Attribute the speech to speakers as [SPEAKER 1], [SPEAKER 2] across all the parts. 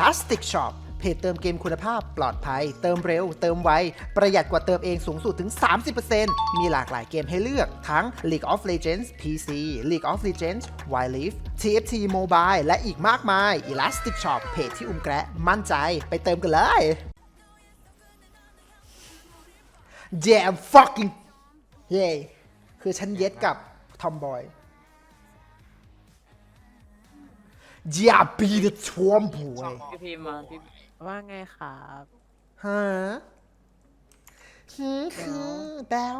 [SPEAKER 1] Elastic Shop เพจเติมเกมคุณภาพปลอดภัย เติมเร็ว เติมไว ประหยัดกว่าเติมเองสูงสุดถึง 30%มีหลากหลายเกมให้เลือกทั้ง League of Legends PC League of Legends Wild Rift TFT Mobile และอีกมากมาย Elastic Shop เพจที่อุ้มแกะมั่นใจไปเติมกันเลย Yeah I'm fucking yeah คือฉันเย็ดกับทอมบอย อย่าปีเดชวมผัว
[SPEAKER 2] พี่พิมพ์มพี่
[SPEAKER 3] ว่าไงครับ
[SPEAKER 1] ฮะคือคือแบล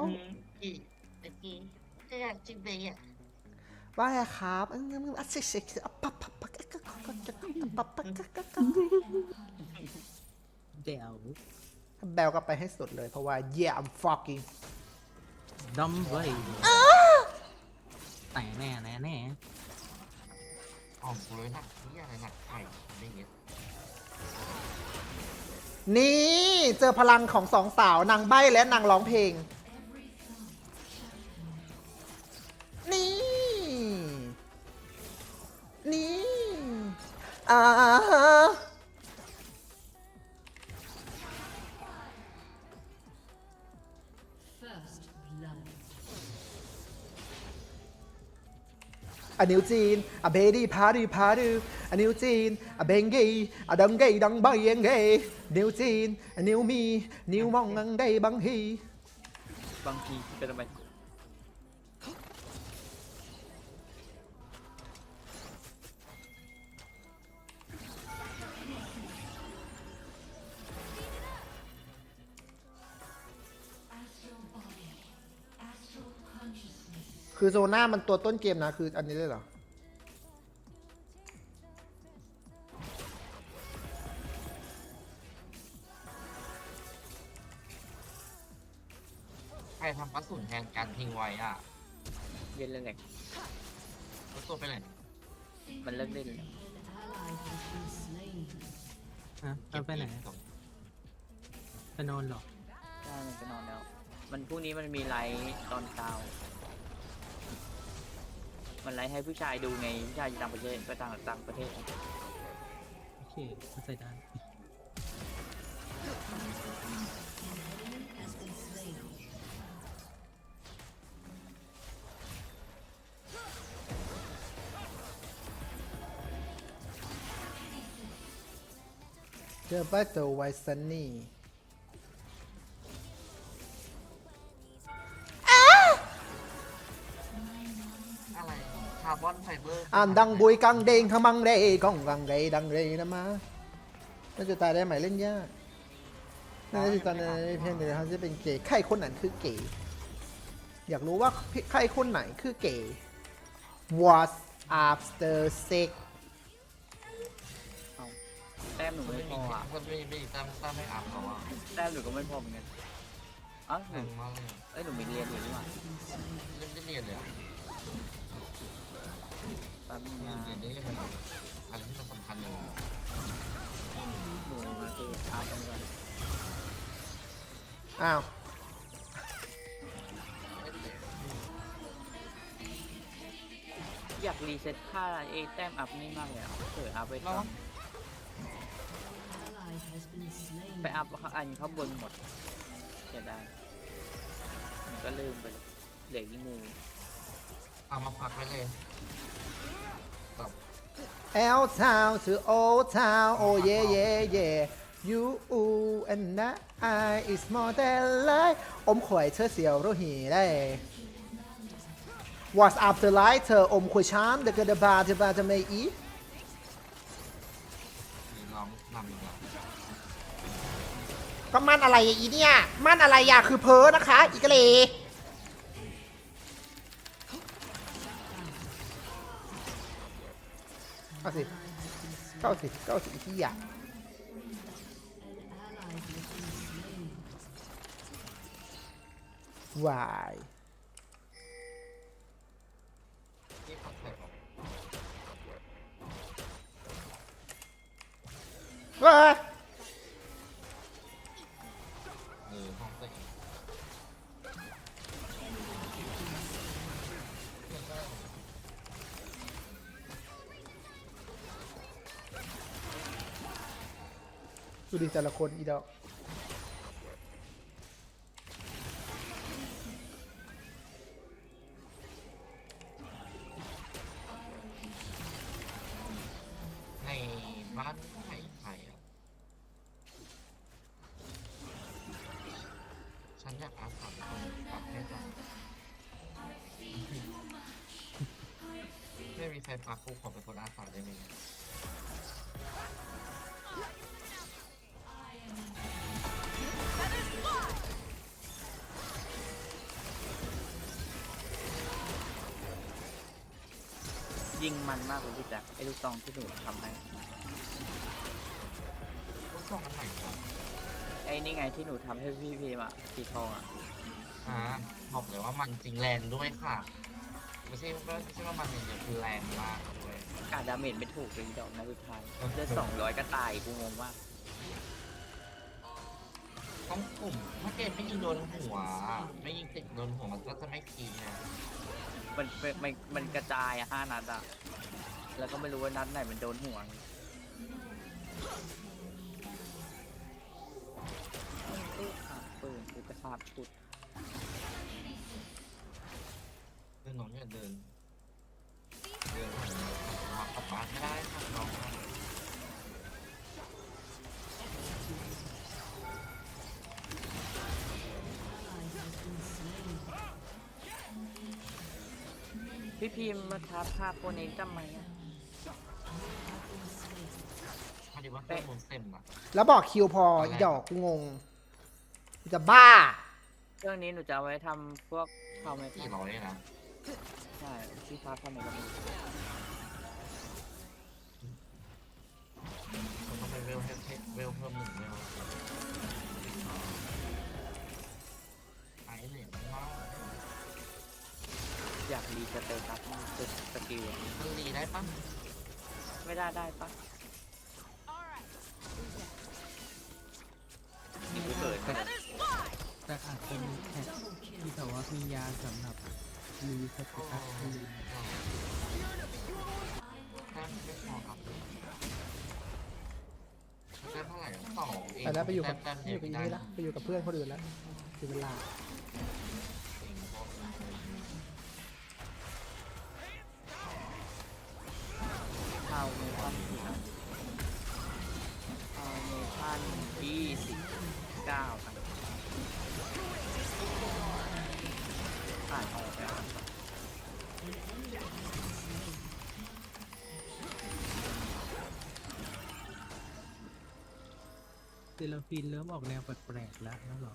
[SPEAKER 4] เมื่อกี้ก็อยากกินไปอ่
[SPEAKER 1] ว่าไงครับอืมอัดเสกอัปับปับปับกักกักกักกัปับปับกักกักกั
[SPEAKER 5] เดี๋ว
[SPEAKER 1] แบลก็ไปให้สุดเลยเพราะว่า yeah I'm fucking
[SPEAKER 5] ดัมเบลแต่แน่แน่แน่
[SPEAKER 4] ออกเลยหนักนี่อะไรหนักไข่ได้เงี้ย
[SPEAKER 1] นี่เจอพลังของสองสาวนางใบ้และนางร้องเพลง นิวจีนอะเบดี้พาดีพาดูอะนิวจีนอะเบงกีอะดังกีดังใบยังเกนิวจีนอะนิวมีนิวมองงังได้บังฮี
[SPEAKER 2] บางทีเป็นอะไร
[SPEAKER 1] คือโซน่ามันตัวต้นเกมนะ คืออันนี้เลยเหรอ
[SPEAKER 4] ใครทำกระสุนแทนการทิ้งไว้อะ
[SPEAKER 2] เล่นเรื่องไหน
[SPEAKER 4] กระสุนไปไหน
[SPEAKER 2] มันเลิกเล่นแล้ว
[SPEAKER 5] ฮะเอาไปไหนไปนอนเหรอ
[SPEAKER 2] ใช่มันไปนอนแล้ว มันพรุ่งนี้มันมีไลฟ์ตอนเช้า มันไลฟ์ให้ผู้ชายดูไงผู้ชายอยู่ต่างประเทศไปต่างต่างประเทศ
[SPEAKER 5] โอเคเข้าใจได้
[SPEAKER 1] เจอบ้าโจไวซันนี่
[SPEAKER 4] อนไฟเบอร์
[SPEAKER 1] อ่านดังบุยกังเดงขมังเดกองกังเดดังเรนะมาน่าจะตายได้ไหมเล่นยากน่าจะตอนในเพลงเดี๋ยวเขาจะเป็นเกย์ใครคนไหนคือเกย์อยากรู้ว่าใครคนไหนคือเกย์ What after sex
[SPEAKER 2] แต้มหนู
[SPEAKER 4] มัน
[SPEAKER 2] ไม่
[SPEAKER 4] ไม่
[SPEAKER 2] พ
[SPEAKER 4] มี
[SPEAKER 2] ออะ
[SPEAKER 4] มันไม่มีตั้งตั้งไม่อาบเขาอะ
[SPEAKER 2] แต้มหนูก็ไม่พอเหมือนกันอ๋อห
[SPEAKER 4] ห
[SPEAKER 2] นู
[SPEAKER 4] นึ่งมากเลย
[SPEAKER 2] เอ้ยหนูมีเรียนอยู่นี่หว่า
[SPEAKER 4] เล่นได้เรียนเลย อะ
[SPEAKER 2] แป๊บนึง
[SPEAKER 4] เรีย
[SPEAKER 2] นะ
[SPEAKER 4] นเรียนได้เรียนอะไรอะไรที่มันสำคัญเลย
[SPEAKER 2] หนูมาคืออาบน้ำก่อน
[SPEAKER 1] อ้าว
[SPEAKER 2] อยากรีเซ็ตค่าเอแต้มอัพนี่มากเลยอะเอออัพไปต่อไปอัพอันข้างบนหมดเสียดายผมก็ลืมไปเลยเหลืออีกงู
[SPEAKER 4] เอามาพักไว้เลยตอบ
[SPEAKER 1] L town to old town oh yeah yeah yeah you and I is more than life อมข่วยเธอเสียวรู้หีได้ What's after life เธออมข่วยช้ำเด็กกระบาจะบาจะไม่อี
[SPEAKER 4] ร้องนำอีกแล้ว
[SPEAKER 1] ก็มั่นอะไรอีเนี่ย มั่นอะไรอะคือเพ้อนะคะ อีกะเล เข้าสิ เข้าสิ เข้าสิที่อยากวายว้า ดูดิแต่ละคนอีดอก
[SPEAKER 4] ในบ้านไผ่ไผ่อะฉันอยากอาสาคนกลับให้ฟังไม่มีไฟฟ้ากูขอเป็นคนอาสาได้ไหม
[SPEAKER 2] งมันมากเลยพี่แจ๊คไอ้ลูกซองที่หนูทำให้
[SPEAKER 4] ลูกซองอันไหนวะ
[SPEAKER 2] ไอ้นี่ไงที่หนูทำให้พี่พีมาสีทองอะ
[SPEAKER 4] อ่าบอกเลยว่ามันจริงแรงด้วยค่ะ ไม่ใช่ไม่ใช่ว่ามันอย่างเดียวคือแรงมากด้วย
[SPEAKER 2] กาดดาเมจไม่ถูกเลยดอกนะสุดท้ายเลือดสองร้อยก็ตายกูงงมาก
[SPEAKER 4] ต้องกลุ่มถ้าเกมไม่ยิงโดนหัว ไม่ยิงติดโดนหัวมันก็จะไม่ทีไง
[SPEAKER 2] มันมันมันมันกระจายอะห้านัดอะแล้วก็ไม่รู้ว่านัดไหนมันโดนห่วงปืนขาดปืนกูกระซาดชุด
[SPEAKER 4] เดินน้องอย่าเดิน เดินมากลับบ้านไม่ได้ค่ะ
[SPEAKER 2] พี่พิมพ์มาทับภาพโปรเนนจำไหมอะ
[SPEAKER 4] พอดีว่าเพื่อนมุนเต็มอะ
[SPEAKER 1] แล้วบอกคิวพออีดอกกูงงกูจะบ้า
[SPEAKER 2] เครื่องนี้หนูจะเอาไว้ทำพวกทำไม
[SPEAKER 4] สี่ร้อยนะ
[SPEAKER 2] ใช่ที่ฟ้าทำไมก็ไม่รู้
[SPEAKER 4] มันต้องไปเวลเพิ่มเวลเพิ่มหนึ่งเวลา
[SPEAKER 2] กรีสเตตัสมากสุดสกิลอะ
[SPEAKER 4] มันรีได้ปะ
[SPEAKER 2] ไม่ได้ได้ปะนี่กูเกิด
[SPEAKER 5] แต่แต่อาจจะมีแท็กที่แต่ว่ามียาสำหรับมีสเตตัสที่
[SPEAKER 4] แค่ไม่พอครับแค่เท่าไหร่สองเอง
[SPEAKER 1] แต่แล้วไปอยู่กับไปอ
[SPEAKER 4] ยู่
[SPEAKER 1] กับนี่ละไปอยู่กับเพื่อนคนอื่นแล้วถึงเวลา
[SPEAKER 2] เซ
[SPEAKER 5] ลฟินเริ่มออกแนวแปลกๆแล้วนะหรอ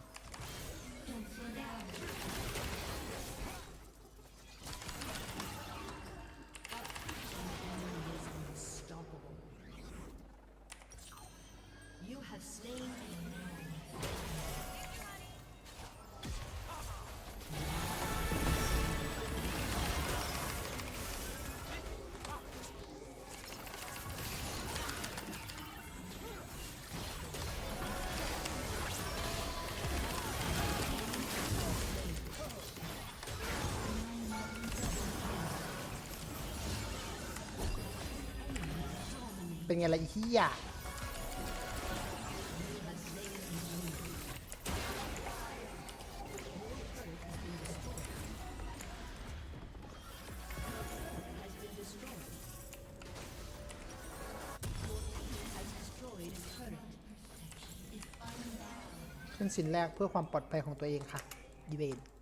[SPEAKER 1] เป็นไงล่ะอีที่อยขึ้นสินแรกเพื่อความปลอดภัยของตัวเองค่ะดีเวน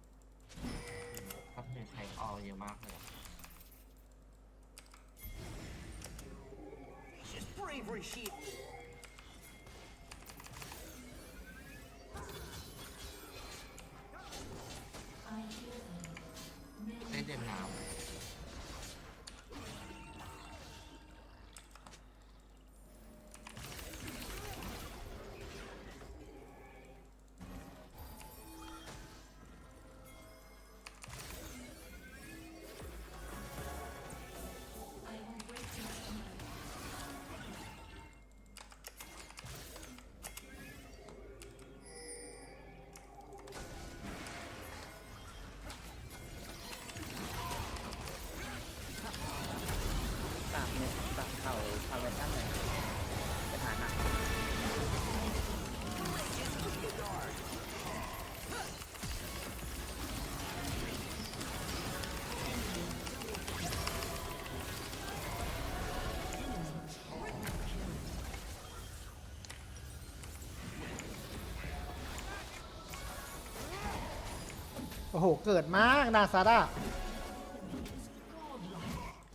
[SPEAKER 1] โอ้โห เกิดมากนาซาร่า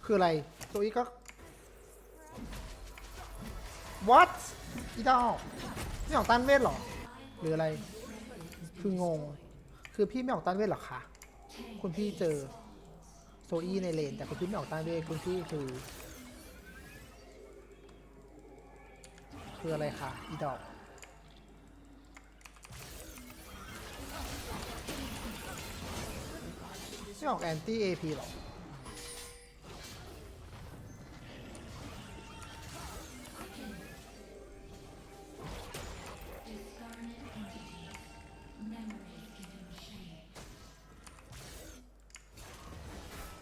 [SPEAKER 1] คืออะไรโซอีก็ what อีดอกไม่ออกต้านเวทหรอ หรืออะไร คืองง คือพี่ไม่ออกต้านเวทหรอคะ คุณพี่เจอโซอี้ในเลน แต่คุณพี่ไม่ออกต้านเวทคุณพี่คือ คืออะไรคะอีดอก ไม่ออกแอนตี้เอพีหรอ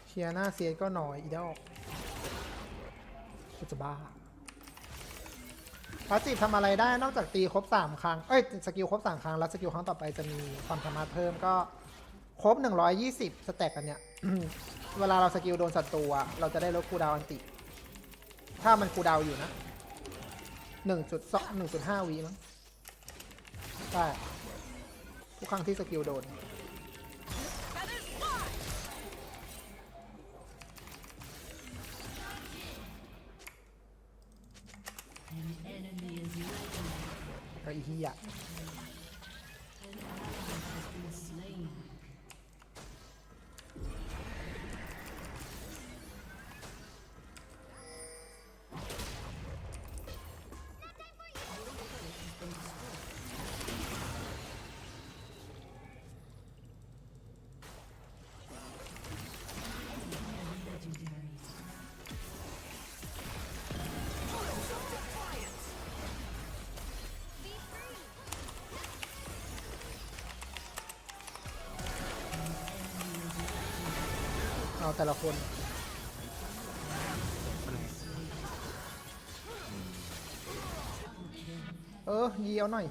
[SPEAKER 1] เคียร์หน้าเซียนก็หน้อยอีดอกกูจะบ้าพาสซีฟทำอะไรได้นอกจากตีครบ 3 ครั้ง เอ้ย สกิลครบ 3 ครั้ง แล้วสกิลครั้งต่อไปจะมีความสามารถเพิ่มก็ ครบ 120 สแต็กกันเนี่ยเวลาเราสกิลโดนศัตรูอะเราจะได้ลดคูดาวอันติ ถ้ามันคูดาวอยู่นะ 1.2 1.5วิมั้งใช่ทุกครั้งที่สกิลโดน ไอ้เหี้ย เอาแต่ละคนเออยีเอาหน่อย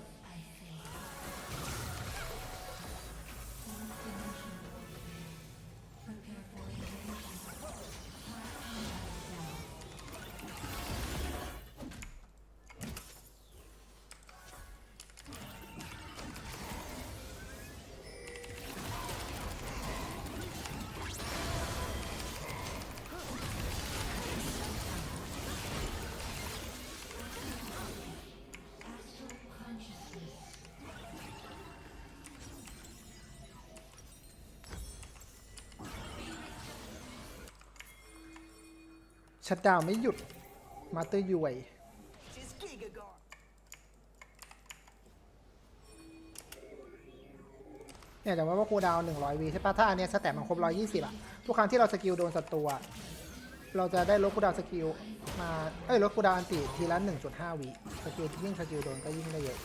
[SPEAKER 1] ชัดดาวไม่หยุด มาเตอร์ยูไวเนี่ยแต่ว่าว่าคูดาวหน์100วีใช่ปะถ้าอันเนี้ยสแตทมันครบ120อะทุกครั้งที่เราสกิลโดนศัตรูเราจะได้ลดคูดาวสกิลมา เอ้ยลดคูดาวอันติทีละ1.5วิสกิลยิ่งสกิลโดนก็ยิ่งได้เยอะ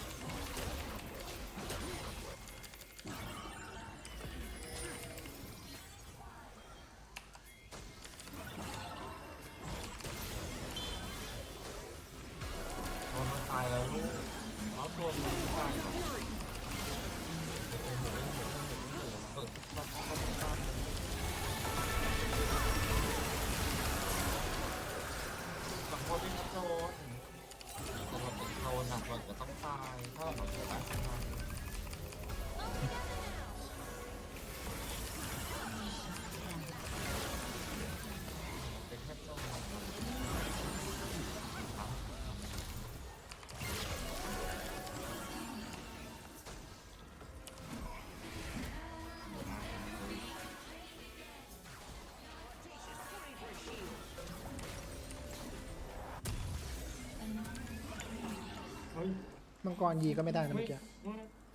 [SPEAKER 4] มังกรยี
[SPEAKER 1] ก็ไม่ได้นะ
[SPEAKER 4] เฮ้
[SPEAKER 1] เมื่
[SPEAKER 4] ย
[SPEAKER 1] อกี้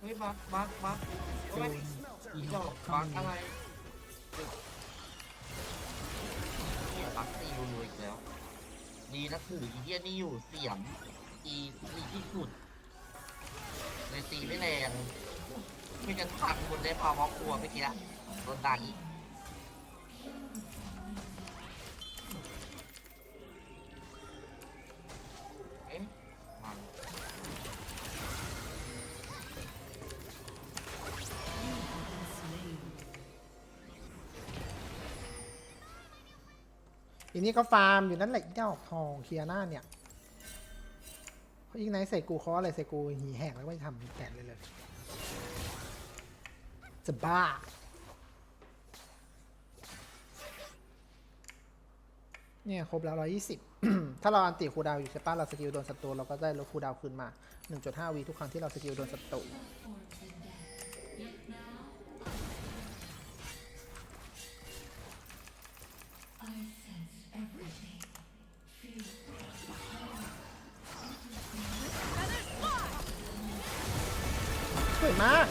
[SPEAKER 4] เฮ้ยบักบักบัก
[SPEAKER 5] โด
[SPEAKER 4] เฮ้ย
[SPEAKER 5] นอี
[SPEAKER 4] ดอกบักอะไรเนี่ยบักตีรัวๆอีกแล้ว ดีนะถืออีเดียนี่อยู่เสียมอีดีที่สุดเลยตีไม่แรงไม่กันพังหมดเลยพอเพราะกลัวเมื่อกี้อะโดนดันเนี่
[SPEAKER 1] ก็ฟาร์มอยู่นั่นแหละเจ้าทองเคียร์หน้าเนี่ยเขายิงไหนใส่กูเขาอะไรใส่กูหีแหกแล้วไม่ทำแตนเลยเลยจะบ้าเนี่ยครบแล้ว 120 ถ้าเราอันติคูดาวอยู่ใช่ปะเราสกิลโดนศัตรูเราก็ได้ลบคูดาวขึ้นมา 1.5วีทุกครั้งที่เราสกิลโดนศัตรู มาก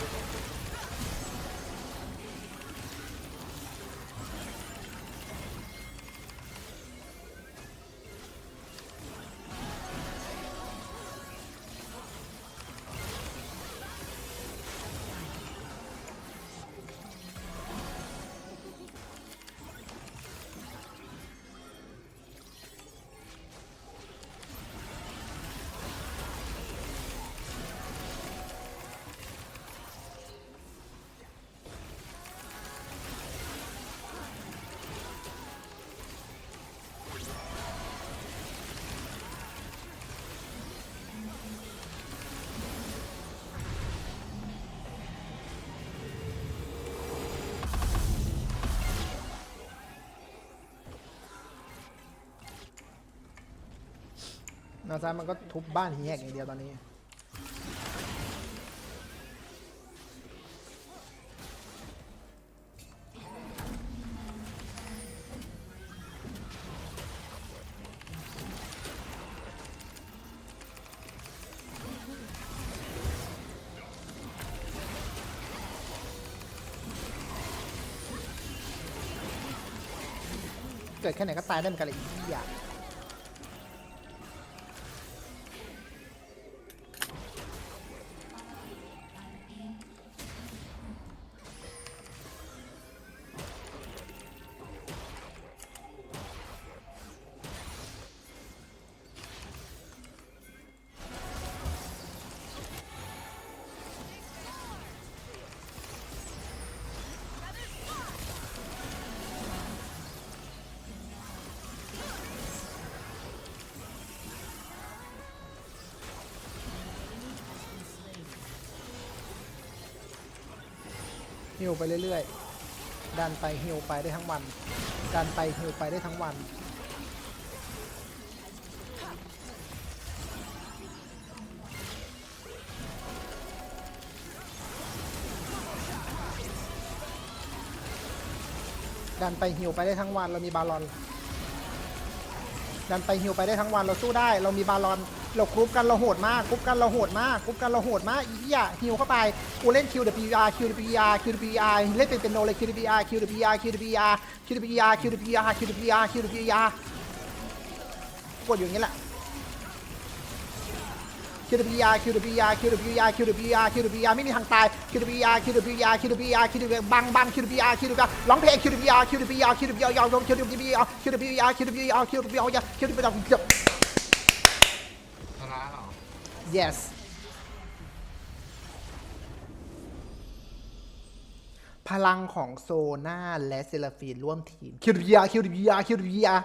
[SPEAKER 1] นาซามันก็ทุบบ้านเฮียกอย่างเดียวตอนนี้ เกิดแค่ไหนก็ตายได้เหมือนกันเลยอีกอย่าง ฮิวไปเรื่อยๆ ดันไปฮิวไปได้ทั้งวัน ดันไปฮิวไปได้ทั้งวันดันไปฮิวไปได้ทั้งวันเรามีบาลอน ดันไปฮิวไปได้ทั้งวันเราสู้ได้เรามีบาลอน เรากรุ๊ปกันเราโหดมากกรุ๊ปกันเราโหดมากกรุ๊ปกันเราโหดมากอีเหี้ยฮิวเข้าไปกูเล่น QWR QWR QWR เล่นเป็นเป็นโนเลย QWR QWR QWR QWR QWR QWR QWR กดอยู่อย่างนี้แหละ QWR QWR QWR QWR QWR ไม่มีทางตาย QWR QWR QWR QWR บังบัง QWR QWR ร้องเพลง QWR QWR QWR ยาว QWR QWR QWR QWR QWR
[SPEAKER 4] ชนะเหรอ
[SPEAKER 1] yes พลังของโซนาและเซลฟีนร่วมทีม คิวริยา คิวริยา คิวริยา